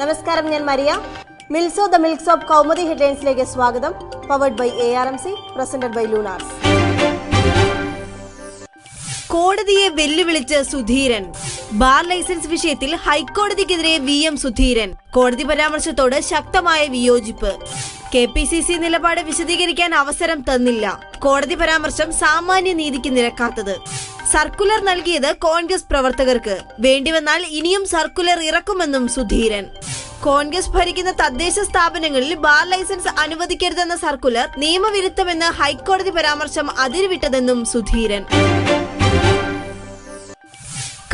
നമസ്കാരം ഞാൻ മരിയ. മിൽസോ ദ മിൽക്സ് ഓഫ് കൗമുദി ഹെഡ്ലൈൻസിലേക്ക് സ്വാഗതം. Powered by A R M C presented by Lunars കോടതിയെ വെല്ലുവിളിച്ച് സുധീരൻ. ബാർ ലൈസൻസ് വിഷയത്തിൽ ഹൈക്കോടതിക്കെതിരെ വി എം സുധീരൻ. കോടതി പരാമർശത്തോട് ശക്തമായ വിയോജിപ്പ്. കെ പി സി സി നിലപാട് വിശദീകരിക്കാൻ അവസരം തന്നില്ല. കോടതി പരാമർശം സാമാന്യ നീതിക്ക് നിരക്കാത്തത്. സർക്കുലർ നൽകിയത് കോൺഗ്രസ് പ്രവർത്തകർക്ക്. വേണ്ടിവന്നാൽ ഇനിയും സർക്കുലർ ഇറക്കുമെന്നും സുധീരൻ. കോൺഗ്രസ് ഭരിക്കുന്ന തദ്ദേശ സ്ഥാപനങ്ങളിൽ ബാർ ലൈസൻസ് അനുവദിക്കരുതെന്ന സർക്കുലർ നിയമവിരുദ്ധമെന്ന് ഹൈക്കോടതി പരാമർശം അതിരുവിട്ടതെന്നും സുധീരൻ.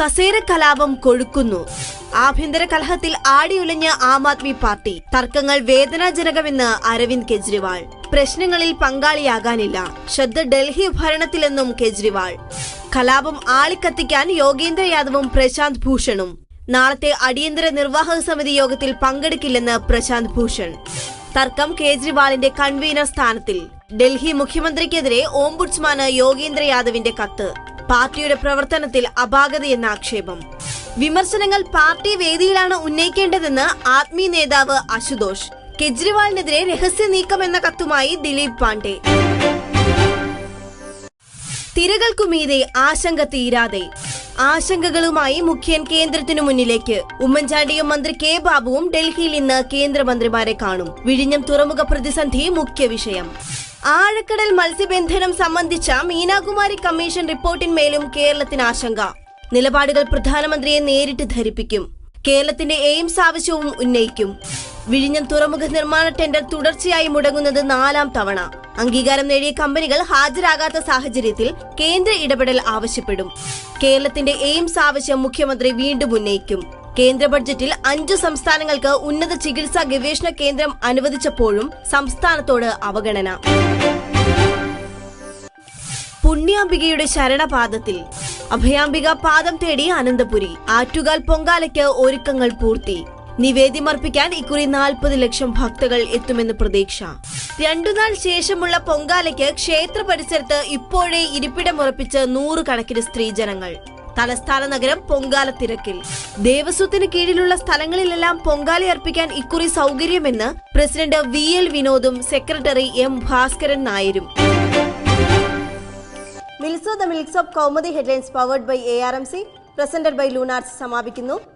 കസേര കലാപം കൊഴുക്കുന്നു. ആഭ്യന്തര കലഹത്തിൽ ആടിയുലഞ്ഞ ആം ആദ്മി പാർട്ടി. തർക്കങ്ങൾ വേദനാജനകമെന്ന് അരവിന്ദ് കെജ്രിവാൾ. പ്രശ്നങ്ങളിൽ പങ്കാളിയാകാനില്ല. ശ്രദ്ധ ഡൽഹി ഭരണത്തിലെന്നും കെജ്രിവാൾ. കലാപം ആളിക്കത്തിക്കാൻ യോഗേന്ദ്ര യാദവും പ്രശാന്ത് ഭൂഷണും. നാളത്തെ അടിയന്തര നിർവാഹക സമിതി യോഗത്തിൽ പങ്കെടുക്കില്ലെന്ന് പ്രശാന്ത് ഭൂഷൺ. തർക്കം കേജ്രിവാളിന്റെ കൺവീനർ സ്ഥാനത്തിൽ. ഡൽഹി മുഖ്യമന്ത്രിക്കെതിരെ ഓംബുഡ്സ്മാന് യോഗേന്ദ്ര യാദവിന്റെ കത്ത്. പാർട്ടിയുടെ പ്രവർത്തനത്തിൽ അപാകതയെന്ന ആക്ഷേപം. വിമർശനങ്ങൾ പാർട്ടി വേദിയിലാണ് ഉന്നയിക്കേണ്ടതെന്ന് ആത്മീയ നേതാവ് അശുതോഷ്. കെജ്രിവാളിനെതിരെ രഹസ്യ നീക്കം എന്ന കത്തുമായി ദിലീപ് പാണ്ഡെ. തിരകൾക്കുമീതെ ആശങ്ക തീരാതെ. ആശങ്കകളുമായി മുഖ്യൻ കേന്ദ്രത്തിനു മുന്നിലേക്ക്. ഉമ്മൻചാണ്ടിയും മന്ത്രി കെ ബാബുവും ഡൽഹിയിൽ ഇന്ന് കേന്ദ്രമന്ത്രിമാരെ കാണും. വിഴിഞ്ഞം തുറമുഖ പ്രതിസന്ധി മുഖ്യ വിഷയം. ആഴക്കടൽ മത്സ്യബന്ധനം സംബന്ധിച്ച മീനാകുമാരി കമ്മീഷൻ റിപ്പോർട്ടിന്മേലും കേരളത്തിന് ആശങ്ക. നിലപാടുകൾ പ്രധാനമന്ത്രിയെ നേരിട്ട് ധരിപ്പിക്കും. കേരളത്തിന്റെ എയിംസ് ആവശ്യവും ഉന്നയിക്കും. വിഴിഞ്ഞം തുറമുഖ നിർമ്മാണ ടെൻഡർ തുടർച്ചയായി മുടങ്ങുന്നത് നാലാം തവണ. അംഗീകാരം നേടിയ കമ്പനികൾ ഹാജരാകാത്ത സാഹചര്യത്തിൽ കേന്ദ്ര ഇടപെടൽ ആവശ്യപ്പെടും. കേരളത്തിന്റെ എയിംസ് ആവശ്യം മുഖ്യമന്ത്രി വീണ്ടും ഉന്നയിക്കും. കേന്ദ്ര ബഡ്ജറ്റിൽ അഞ്ചു സംസ്ഥാനങ്ങൾക്ക് ഉന്നത ചികിത്സാ ഗവേഷണ കേന്ദ്രം അനുവദിച്ചപ്പോഴും സംസ്ഥാനത്തോട് അവഗണന. പുണ്യാംബികയുടെ ശരണപാദത്തിൽ അഭയാംബിക പാദം തേടി അനന്തപുരി. ആറ്റുകാൽ പൊങ്കാലയ്ക്ക് ഒരുക്കങ്ങൾ പൂർത്തി. നിവേദ്യമർപ്പിക്കാൻ ഇക്കുറി നാൽപ്പത് ലക്ഷം ഭക്തകൾ എത്തുമെന്ന് പ്രതീക്ഷ. രണ്ടുനാൾ ശേഷമുള്ള പൊങ്കാലയ്ക്ക് ക്ഷേത്ര പരിസരത്ത് ഇപ്പോഴേ ഇരിപ്പിടമുറപ്പിച്ച് നൂറുകണക്കിന് സ്ത്രീജനങ്ങൾ. തലസ്ഥാന നഗരം പൊങ്കാല തിരക്കിൽ. ദേവസ്വത്തിന് കീഴിലുള്ള സ്ഥലങ്ങളിലെല്ലാം പൊങ്കാല അർപ്പിക്കാൻ ഇക്കുറി സൗകര്യമെന്ന് പ്രസിഡന്റ് വി എൽ വിനോദും സെക്രട്ടറി എം ഭാസ്കരൻ നായരും. മിൽസോ the milks of Kaumudi headlines powered by A R M C presented by Lunars സമാപിക്കുന്നു.